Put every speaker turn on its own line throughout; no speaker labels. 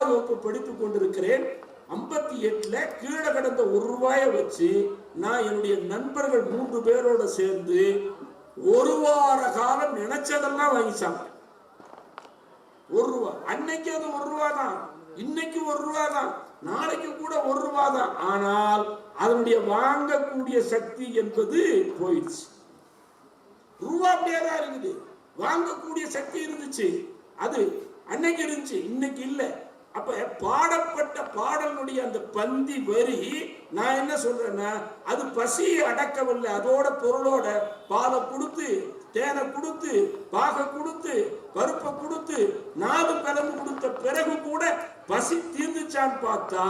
வகுப்பு படித்துக் கொண்டிருக்கிறேன். ஐம்பத்தி எட்டுல கீழே கிடந்த ஒரு ரூபாய வச்சு நான் என்னுடைய நண்பர்கள் மூன்று பேரோட சேர்ந்து ஒரு வார காலம் நினைச்சதெல்லாம் வாங்கிச்சாங்க. ஒரு ரூபா. அன்னைக்கு அது ஒரு ரூபா தான் இன்னைக்கு ஒரு ரூபா தான் நாளைக்கு கூட ஒரு ரூபா தான் ஆனால் அதனுடைய வாங்கக்கூடிய சக்தி என்பது போயிடுச்சு. ரூபா அப்படியே தான் இருக்குது. வாங்கக்கூடிய சக்தி இருந்துச்சு. அது அன்னைக்கு இருந்துச்சு. இன்னைக்கு இல்ல. அப்ப பாடப்பட்ட பாடலுடைய அந்த பந்தி வரி நான் என்ன சொல்றேன்னா அது பசியை அடக்கவில்லை. அதோட பொருளோட பாலை கொடுத்து தேனை கொடுத்து பாக கொடுத்து பருப்பை கொடுத்து நாலு கலந்து கொடுத்த பிறகு கூட பசி தீர்ந்துச்சான்னு பார்த்தா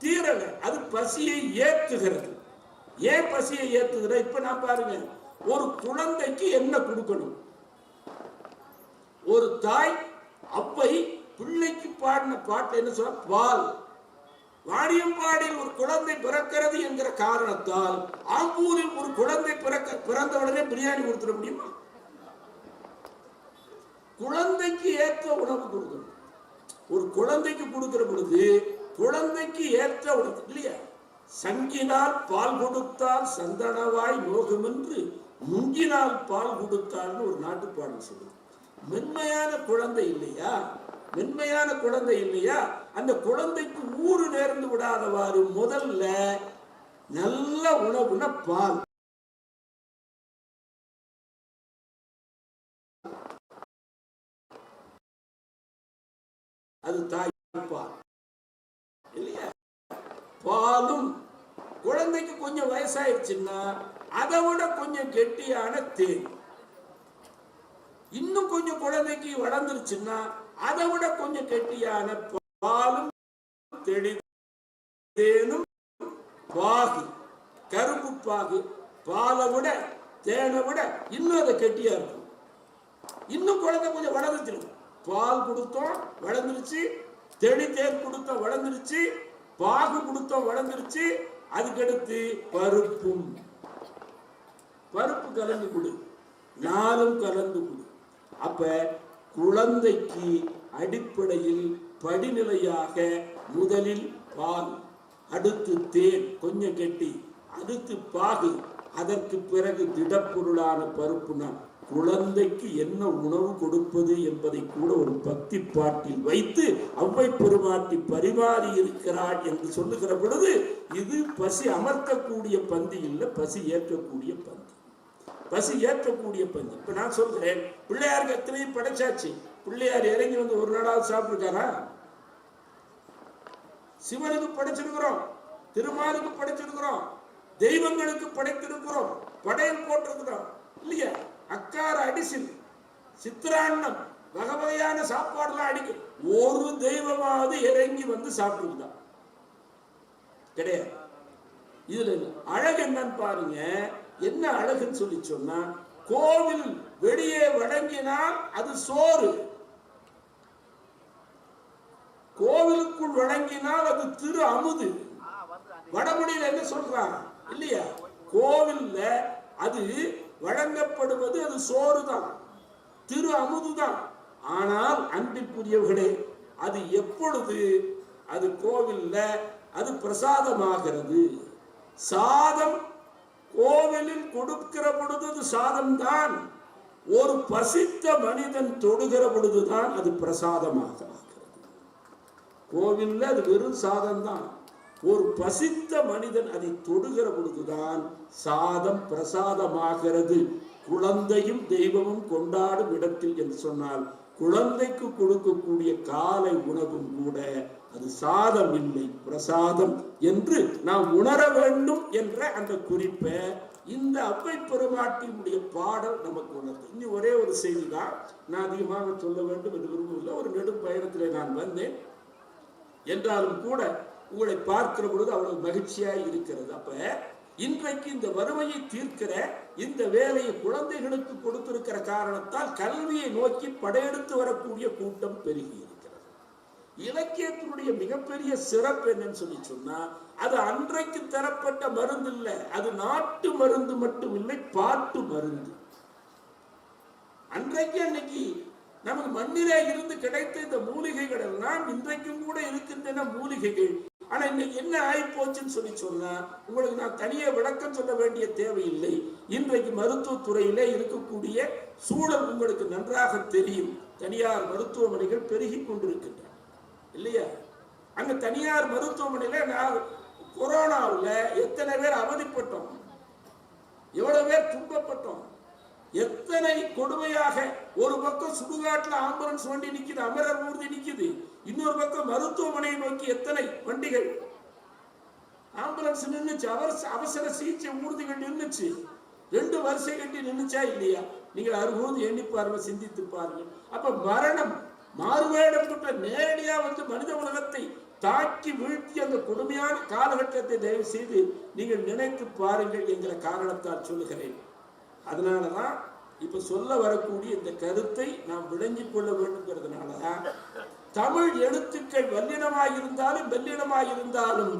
தீரல. அது பசியை ஏத்துகிறது ஏன் பசியை ஏத்துகிற இப்ப நான் பாருங்க. ஒரு குழந்தைக்கு என்ன கொடுக்கணும்? ஒரு தாய் அப்பை பிள்ளைக்கு பாடின பாட்டு என்ன சொல்ல பால். வாணியம்பாடியில் ஒரு குழந்தை பிறக்கிறது என்கிற காரணத்தால் ஆம்பூரில் ஒரு குழந்தை பிறக்க பிறந்த உடனே பிரியாணி கொடுத்துட முடியுமா? குழந்தைக்கு ஏற்ற உணவு கொடுக்கணும். ஒரு குழந்தைக்கு கொடுக்கிற பொழுது குழந்தைக்கு ஏற்ற உணவு இல்லையா? சங்கினால் பால் கொடுத்தால் சந்தனவாய் நோகுமென்று முங்கினால் பால் கொடுத்தால்னு ஒரு நாட்டுப்பாடல் சொல்லுது. மென்மையான குழந்தை இல்லையா? மென்மையான குழந்தை இல்லையா? அந்த குழந்தைக்கு ஊறு நேர்ந்து விடாதவாறு முதல்ல நல்ல உணவுன பால். அது தாய் பால். இல்லையா? பாலும். குழந்தைக்கு கொஞ்சம் வயசாயிடுச்சுன்னா அதை விட கொஞ்சம் கெட்டியான தேன். இன்னும் கொஞ்சம் குழந்தைக்கு வளர்ந்துருச்சுன்னா அதை விட கொஞ்சம் கெட்டியான பாலும் தெளிதேனும் பாகு கரும்பு பாகு பாலை விட தேனை விட இன்னும் அதை கெட்டியா இருக்கும். இன்னும் குழந்தை கொஞ்சம் வளர்ந்துச்சிடும் பால் கொடுத்தோம் வளர்ந்துருச்சு. தெளி தேன் கொடுத்தோம் வளர்ந்துருச்சு. பாகு கொடுத்தோம் வளர்ந்துருச்சு. அதுக்கடுத்து பருப்பும். பருப்பு கலந்து கொடு. நாளும் கலந்து கொடு. அப்ப குழந்தைக்கு அடிப்படையில் படிநிலையாக முதலில் பால் அடுத்து தேன் கொஞ்சம் கெட்டி அடுத்து பாகு. அதற்கு பிறகு திடப்பொருளான பருப்பு பருப்புனா குழந்தைக்கு என்ன உணவு கொடுப்பது என்பதை கூட ஒரு பக்தி பாட்டில் வைத்து அவ்வை பெருமாட்டி பரிமாறி இருக்கிறாள் என்று சொல்லுகிற பொழுது இது பசி அமர்த்தக்கூடிய பந்தி இல்லை பசி ஏற்கக்கூடிய பந்தி. பசி ஏற்கக்கூடிய பந்தி இப்ப நான் சொல்கிறேன் பிள்ளையாருக்கு எத்தனையும் படைச்சாச்சு. பிள்ளையார் இறங்கி வந்து ஒரு நாளாவது சாப்பிட்டுருக்காரா? சிவனுக்கு படைச்சிருக்கிறோம் திருமாலுக்கு படைச்சிருக்கிறோம் தெய்வங்களுக்கு படைத்திருக்கிறோம் படையல் போட்டிருக்கிறோம். இல்லையா? அக்கார அடிசில் சித்திராண்ணம் வகை வகையான சாப்பாடுலாம் அடிக்கும் ஒரு தெய்வமாவது இறங்கி வந்து சாப்பிட்டுருக்குதா கிடையாது. இதுல அழகு என்னன்னு பாருங்க. என்ன அழகுன்னு சொல்லி சொன்னா கோவில் வெளியே வழங்கினால் அது சோறு. கோவிலுக்குள் வழங்கினால் அது திரு அமுது. வடமொழியில என்ன சொல்றான்? இல்லையா? கோவில்ல அது வழங்கப்படுவது அது சோறு தான் திரு அமுது தான் ஆனால் அன்பிற்குரியவர்களே அது எப்பொழுது? அது கோவில்ல அது பிரசாதமாகிறது. சாதம் கோவிலில் கொடுக்கிற பொழுது சாதம் தான் ஒரு பசித்த மனிதன் தொடுகிற பொழுதுதான் அது பிரசாதமாக ஆகிறது கோவில்ல அது வெறும் சாதம் தான் ஒரு பசித்த மனிதன் அதை தொடுகிற பொழுதுதான் சாதம் பிரசாதமாகிறது. குழந்தையும் தெய்வமும் கொண்டாடும் இடத்தில் என்று சொன்னால் குழந்தைக்கு கொடுக்கக்கூடிய காலை உணவும் கூட அது சாதம் இல்லை பிரசாதம் என்று நாம் உணர வேண்டும் என்ற அந்த குறிப்பை இந்த அவ்வை பெருமாட்டினுடைய பாடல் நமக்கு உணர்த்து இன்னும் ஒரே ஒரு செய்தி தான் நான் அதிகமாக சொல்ல வேண்டும் என்று விரும்பவில்லை. ஒரு நெடும் பயணத்திலே நான் வந்தேன். என்றாலும் கூட உங்களை பார்க்கிற பொழுது அவ்வளவு மகிழ்ச்சியாக இருக்கிறது. அப்ப இன்றைக்கு இந்த வறுமையை தீர்க்கிற இந்த வேலையை குழந்தைகளுக்கு கொடுத்திருக்கிற காரணத்தால் கல்வியை நோக்கி படையெடுத்து வரக்கூடிய கூட்டம் பெருகிறது இலக்கியத்தினுடைய மிகப்பெரிய சிறப்பு என்னன்னு சொல்லி சொன்னா அது அன்றைக்கு தரப்பட்ட மருந்து இல்லை. அது நாட்டு மருந்து மட்டும் இல்லை பாட்டு மருந்து. அன்றைக்கு அன்னைக்கு நமக்கு மண்ணிலே இருந்து கிடைத்த இந்த மூலிகைகள் எல்லாம் இன்றைக்கும் கூட இருக்கின்றன மூலிகைகள். ஆனா இன்னைக்கு என்ன ஆகி போச்சுன்னு சொல்லி சொன்னா உங்களுக்கு நான் தனியே விளக்கம் சொல்ல வேண்டிய தேவையில்லை. இன்றைக்கு மருத்துவத்துறையிலே இருக்கக்கூடிய சூழல் உங்களுக்கு நன்றாக தெரியும். தனியார் மருத்துவமனைகள் பெருகி கொண்டிருக்கின்றன. இல்லையா? அங்க தனியார் மருத்துவமனையில நான் கொரோனாவில் எத்தனை பேர் அவதிப்பட்டோம்? எவ்வளவு பேர் துன்பப்பட்டோம்? எத்தனை கொடுமையாக ஒரு பக்கம் சுடுகாட்டில் ஆம்புலன்ஸ் வண்டி நிற்குது அமரர் ஊர்தி நிற்குது இன்னொரு பக்கம் மருத்துவமனையை நோக்கி எத்தனை வண்டிகள்? ஆம்புலன்ஸ் நின்றுச்சு அவர் அவசர சிகிச்சை ஊர்திகள் நின்றுச்சு ரெண்டு வரிசை கட்டி நின்றுச்சா இல்லையா? நீங்கள் அறுபது எண்ணி பாருங்க சிந்தித்து பாருங்கள். அப்ப மரணம் மாறுவேடம் கொண்ட நேரடியா வந்து மனித உலகத்தை தாக்கி வீழ்த்தி அந்த கொடுமையான காலகட்டத்தை தயவு செய்து நீங்கள் நினைத்து பாருங்கள் என்கிற காரணத்தால் சொல்லுகிறேன். அதனாலதான் இப்ப சொல்ல வரக்கூடிய இந்த கருத்தை நாம் விளங்கி கொள்ள வேண்டும்ங்கிறதுனாலதான் தமிழ் எழுத்துக்கள் வல்லினமாக இருந்தாலும் வெல்லினமாக இருந்தாலும்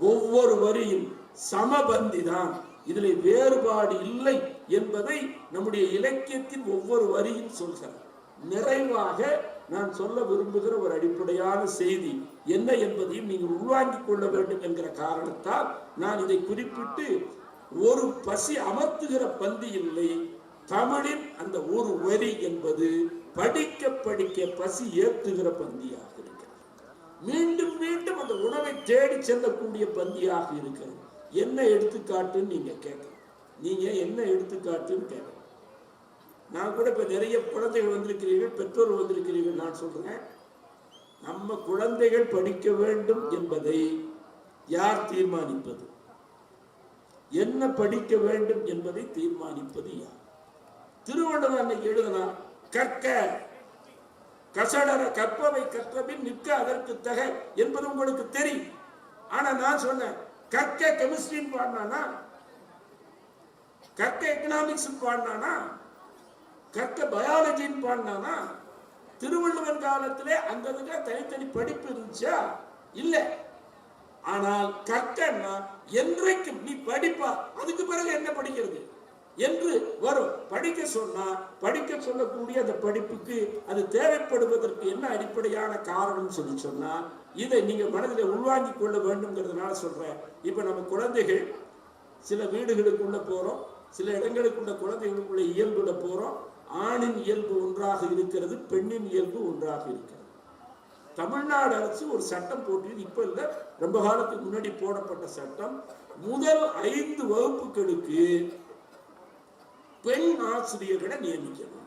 ஒவ்வொரு வரியும் சமபந்தி தான் இதில் வேறுபாடு இல்லை என்பதை நம்முடைய இலக்கியத்தின் ஒவ்வொரு வரியும் சொல்கிறார் நிறைவாக நான் சொல்ல விரும்புகிற ஒரு அடிப்படையான செய்தி என்ன என்பதையும் நீங்கள் உள்வாங்கிக் கொள்ள வேண்டும் என்கிற காரணத்தால் நான் இதை குறிப்பிட்டு ஒரு பசி அமர்த்துகிற பந்தி இல்லை. தமிழின் அந்த ஒரு வரி என்பது படிக்க படிக்க பசி ஏற்றுகிற பந்தியாக இருக்கிறது. மீண்டும் மீண்டும் அந்த உணவை தேடி செல்லக்கூடிய பந்தியாக இருக்கிறது. என்ன எடுத்துக்காட்டுன்னு நீங்க கேட்கலாம் நீங்க என்ன எடுத்துக்காட்டுன்னு கேட்கலாம் நான் கூட இப்ப நிறைய குழந்தைகள் வந்திருக்கிறீர்கள் பெற்றோர் வந்திருக்கிறீர்கள் நான் சொல்றேன். நம்ம குழந்தைகள் படிக்க வேண்டும் என்பதை யார் தீர்மானிப்பது? என்ன படிக்க வேண்டும் என்பதை தீர்மானிப்பது யார்? திருவள்ளுவர் அன்னைக்கு எழுதினா கற்க கசடர கற்பவை கற்றபின் நிற்க அதற்கு தகை என்பது உங்களுக்கு தெரியும். ஆனா நான் சொன்னேன் கற்க கெமிஸ்ட்ரின்னு பாடினானா? கற்க எக்கனாமிக்ஸ் பாடினானா? கற்க பயாலஜின்னு பாடினானா திருவள்ளுவர் காலத்திலே அங்கதுக்கு தனித்தனி படிப்பு இருந்துச்சா? இல்லை. ஆனால் கற்கன்னா என்றைக்கும் நீ படிப்பா அதுக்கு பிறகு என்ன படிக்கிறது? என்று வரும். படிக்க சொன்னா படிக்க சொல்லக்கூடிய அந்த படிப்புக்கு அது தேவைப்படுவதற்கு என்ன அடிப்படையான காரணம் சொல்லி சொன்னா இதை நீங்க மனதில் உள்வாங்கிக் கொள்ள வேண்டும்ங்கிறதுனால சொல்றேன். இப்ப நம்ம குழந்தைகள் சில வீடுகளுக்குள்ள போறோம் சில இடங்களுக்குள்ள குழந்தைகளுக்குள்ள இயல்புல போறோம். ஆணின் இயல்பு ஒன்றாக இருக்கிறது பெண்ணின் இயல்பு ஒன்றாக இருக்கிறது. தமிழ்நாடு அரசு ஒரு சட்டம் போட்டியது இப்ப இல்ல ரொம்ப காலத்துக்கு முன்னாடி போடப்பட்ட சட்டம். முதல் ஐந்து வகுப்புகளுக்கு பெண் ஆசிரியர்களை நியமிக்கணும்.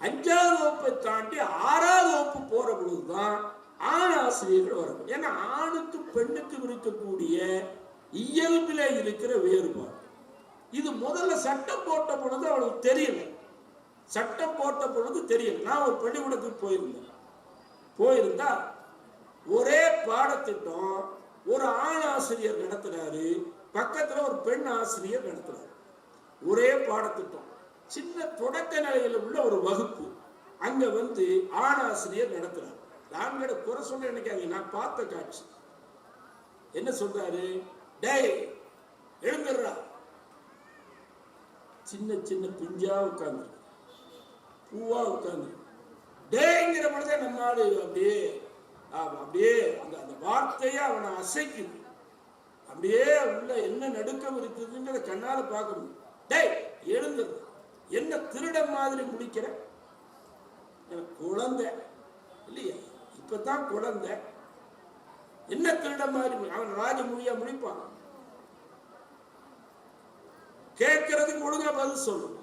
அஞ்சாவது வகுப்பை தாண்டி ஆறாவது வகுப்பு போற பொழுதுதான் ஆண் ஆசிரியர்கள் வரணும். ஏன்னா ஆணுக்கு பெண்ணுக்கு இருக்கக்கூடிய இயல்பில இருக்கிற வேறுபாடு. இது முதல்ல சட்டம் போட்ட பொழுது அவளுக்கு தெரியல. சட்டம் போட்ட பொழுது தெரியல. நான் ஒரு பள்ளிக்கூடத்துக்கு போயிருந்தேன். போயிருந்தா ஒரே பாடத்திட்டம் ஒரு ஆண் ஆசிரியர் நடத்துறாரு பக்கத்துல ஒரு பெண் ஆசிரியர் நடத்துறாரு. ஒரே பாடத்திட்டம். சின்ன தொடக்க நிலையில உள்ள ஒரு வகுப்பு. அங்க வந்து ஆண் ஆசிரியர் நடத்துறாரு. நான்கட குறை சொல்ல நினைக்காதீங்க. நான் பார்த்த காட்சி. என்ன சொல்றாரு? டே எழுந்துடுறா. சின்ன சின்ன பிஞ்சா உட்காந்து பூவா உட்காந்து. டேங்கிற பொழுதே நம்ம நாடு அப்படியே ஆமா, அப்படியே அந்த அந்த வார்த்தையை அவனை அசைக்கும் அப்படியே உள்ள என்ன நடுக்கம் இருக்குதுங்கிறத கண்ணால பார்க்க முடியும் டேய் எழுந்தது என்ன திருடம் மாதிரி முடிக்கிற குழந்தை. இல்லையா? இப்பதான் குழந்தை. என்ன திருட மாதிரி அவன் ராஜ மொழியா முடிப்பான் கேட்கறதுக்கு ஒழுங்கா பதில் சொல்லணும்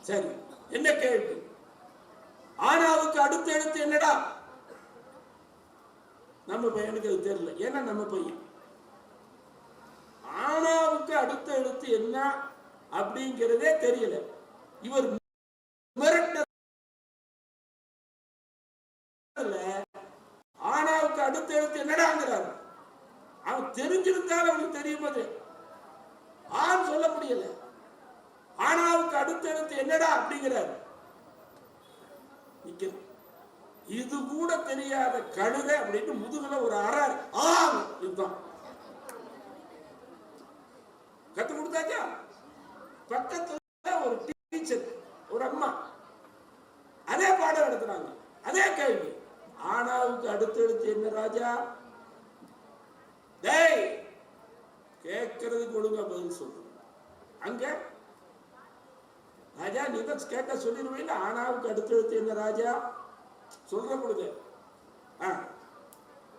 சரி என்ன கேள்வி? ஆனாவுக்கு அடுத்த எழுத்து என்னடா? நம்ம பையனுக்கு அது தெரியல. ஏன்னா நம்ம பையன். ஆனாவுக்கு அடுத்த எழுத்து என்ன அப்படிங்கிறதே தெரியல. இவர் ஆனாவுக்கு அடுத்த எழுத்து என்னடாங்கிறார். அவன் தெரிஞ்சிருந்தாலும் அவனுக்கு தெரியும் அது ஆண் சொல்ல முடியல. ஆணாவுக்கு அடுத்தடுத்து என்னடா அப்படிங்கிறார். இது கூட தெரியாத கழுத அப்படின்னு முதுகுல ஒரு அறார். ஆம் இதுதான். கத்து கொடுத்தாச்சா? பக்கத்துல ஒரு டீச்சர் ஒரு அம்மா. அதே பாடம் எடுத்துறாங்க அதே கேள்வி. ஆனாவுக்கு அடுத்தடுத்து என்ன ராஜா? டேய் கேட்கறதுக்கு ஒழுங்கா பதில் சொல்லு. அங்க ராஜா நீ தான் கேட்க சொல்லிடுவீங்க ஆனாவுக்கு அடுத்தடுத்து என்ன ராஜா? சொல்ற கொடுங்க ஆ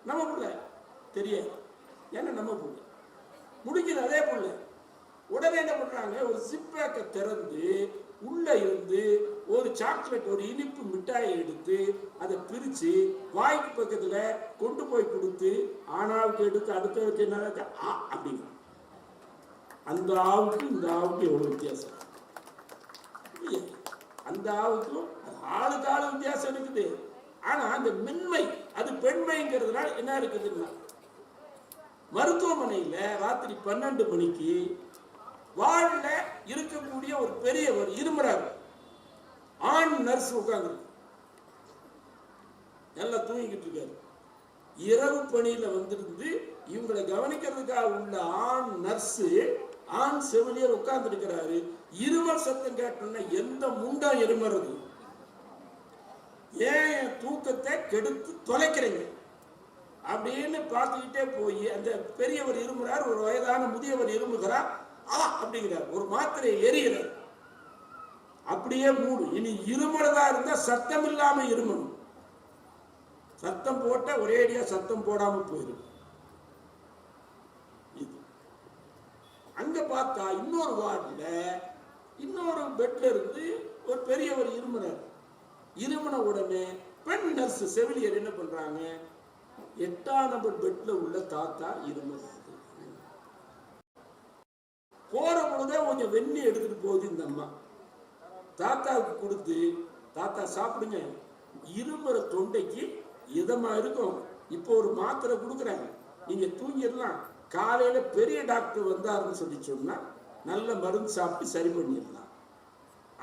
நம்ம பிள்ளை. தெரியாது. ஏன்னா நம்ம பிள்ளை. முடிஞ்சது அதே பிள்ளை. உடனே என்ன பண்றாங்க? ஒரு சிப்பேக்கை திறந்து உள்ள இருந்து ஒரு சாக்லேட் ஒரு இனிப்பு மிட்டாயை எடுத்து அதை பிரிச்சு வாய்க்கு பக்கத்துல கொண்டு போய் கொடுத்து ஆனாவுக்கு எடுத்து அடுத்த என்ன ராஜா? அந்த ஆவுக்கும் இந்த ஆவுக்கு எவ்வளவு வித்தியாசம்? இல்லையா? அந்த ஆவுக்கும் ஆளுக்கு ஆளு வித்தியாசம் இருக்குது. ஆனா அந்த மென்மை அது பெண்மைங்கிறதுனால என்ன இருக்குதுன்னா மருத்துவமனையில ராத்திரி பன்னெண்டு மணிக்கு வார்டில் இருக்கக்கூடிய ஒரு பெரியவர் இருமுறாரு ஆண் நர்ஸ் உட்கார்ந்து நல்லா தூங்கிக்கிட்டு இருக்காரு. இரவு பணியில் வந்திருந்து இவங்களை கவனிக்கிறதுக்காக உள்ள ஆண் நர்ஸு ஆண் செவிலியர் உட்கார்ந்து இருக்கிறாரு இருமல் சத்தம் கேட்டோம்னா எந்த முண்டா எருமறது? ஏன் என் தூக்கத்தை கெடுத்து தொலைக்கிறீங்க? அப்படின்னு பார்த்துக்கிட்டே போய் அந்த பெரியவர் இருமுறார் ஒரு வயதான முதியவர் இருமுகிறார் ஆ அப்படிங்கிறார். ஒரு மாத்திரை எரிகிறார். அப்படியே மூடு. இனி இருமுறதா இருந்தா சத்தம் இல்லாம இருமணும். சத்தம் போட்ட ஒரேடியா சத்தம் போடாம போயிடும் இது அங்க பார்த்தா இன்னொரு வார்டுல இன்னொரு பெட்ல இருந்து ஒரு பெரியவர் இருமுறார். இருமுன உடனே பெண் நர்ஸ் செவிலியர் என்ன பண்றாங்க? எட்டாம் நம்பர் பெட்ல உள்ள தாத்தா இருமுறாரு. போற பொழுதே கொஞ்சம் வெண்ணி எடுத்துட்டு போகுது இந்த அம்மா. தாத்தாவுக்கு கொடுத்து தாத்தா சாப்பிடுங்க. இருமுற தொண்டைக்கு இதமா இருக்கும். இப்போ ஒரு மாத்திரை கொடுக்குறாங்க. நீங்க தூங்கிடலாம். காலையில் பெரிய டாக்டர் வந்தாருன்னு சொல்லி சொன்னால் நல்ல மருந்து சாப்பிட்டு சரி பண்ணிடலாம்.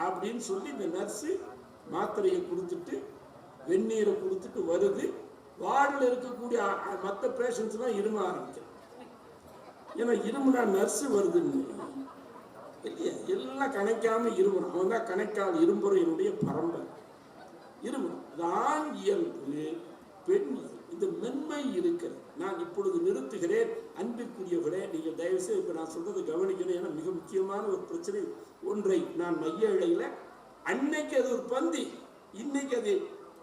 அப்படின்னு சொல்லி இந்த நர்ஸு மாத்திரையை கொடுத்துட்டு வெந்நீரை கொடுத்துட்டு வருது. வார்டில் இருக்கக்கூடிய மற்ற பேஷண்ட்ஸ்லாம் இரும ஆரம்பிக்கும் ஏன்னா இருமுனா நர்ஸு வருதுன்னு. இல்லையா? எல்லாம் கணைக்காம இருமணும் அவன் தான் கணைக்கால் இரும்புறையினுடைய பரம்பரை. இருமணும் இது ஆண் இயல்பு. பெண் இந்த மென்மை இருக்கிறது. நான் இப்பொழுது நிறுத்துகிறேன். அன்பிற்குரியவர்களே நீங்கள் தயவு செய்து இப்போ நான் சொல்றதை கவனிக்கணும். ஏன்னா மிக முக்கியமான ஒரு பிரச்சனை ஒன்றை நான் மைய இழையில அன்னைக்கு அது ஒரு பந்தி. இன்னைக்கு அது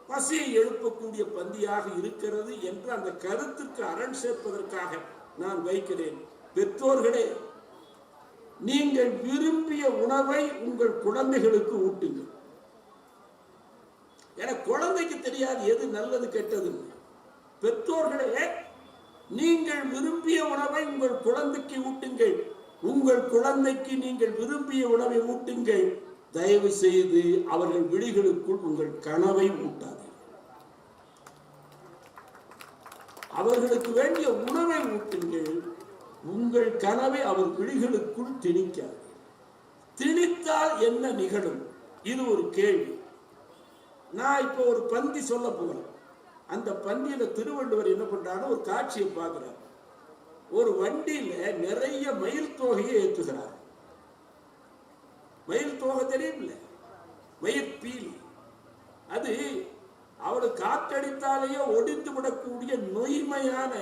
பசியை எழுப்பக்கூடிய பந்தியாக இருக்கிறது என்று அந்த கருத்துக்கு அரண் சேர்ப்பதற்காக நான் வைக்கிறேன். பெற்றோர்களே நீங்கள் விரும்பிய உணவை உங்கள் குழந்தைகளுக்கு ஊட்டுங்கள். என குழந்தைக்கு தெரியாது எது நல்லது கெட்டதுன்னு. பெற்றோர்களே நீங்கள் விரும்பிய உணவை உங்கள் குழந்தைக்கு ஊட்டுங்கள். உங்கள் குழந்தைக்கு நீங்கள் விரும்பிய உணவை ஊட்டுங்கள். தயவு செய்து அவர்கள் விழிகளுக்குள் உங்கள் கனவை ஊட்டாதீர்கள். அவர்களுக்கு வேண்டிய உணவை ஊட்டுங்கள். உங்கள் கனவை அவர் விழிகளுக்குள் திணிக்காது. திணித்தால் என்ன நிகழும்? இது ஒரு கேள்வி. நான் இப்போ ஒரு பந்தி சொல்ல போறேன். அந்த பந்தியில திருவள்ளுவர் என்ன பண்றாரு ஒரு காட்சியை பார்க்கிறார். ஒரு வண்டியில நிறைய மயில் தொகையை ஏற்றுகிறார். மயில் தோகை தெரியும்ல மயில் பீலி. அது அவளுக்கு காற்றடித்தாலேயே ஒடித்து விடக்கூடிய நொய்மையான